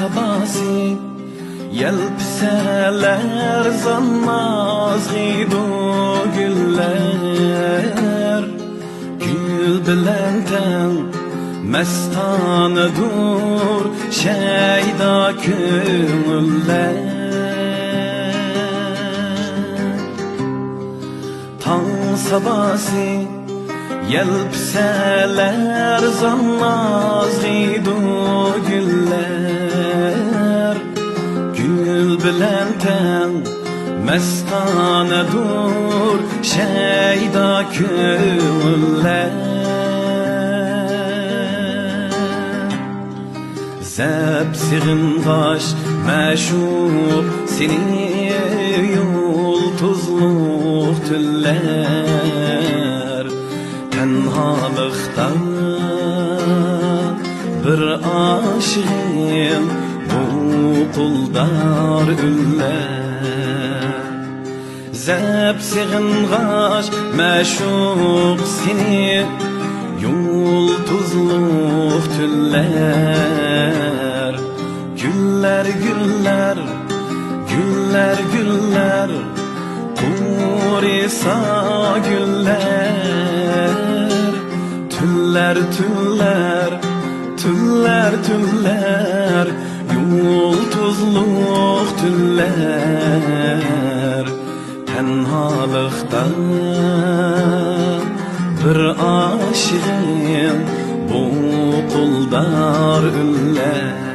sabasi Yelpseler zanmaz gidu güller. Gül bilenten mestane dur Şeyda köngüller Tan sabasi Yelpseler zanmaz gidu güller Bilenten mestane dur Şeyda köngüller Zepsigin baş meşhur seni yultuzluk tüller. Tenhalıkta bir aşığım kuldar üller Zepsigin baş meşhur seni. Yultuzluk tüller. Güller güller Güller güller. Kurisa güller. Tüller tüller Tüller tüller Tüller Tenhalıkta bir aşığım bu kuldar üller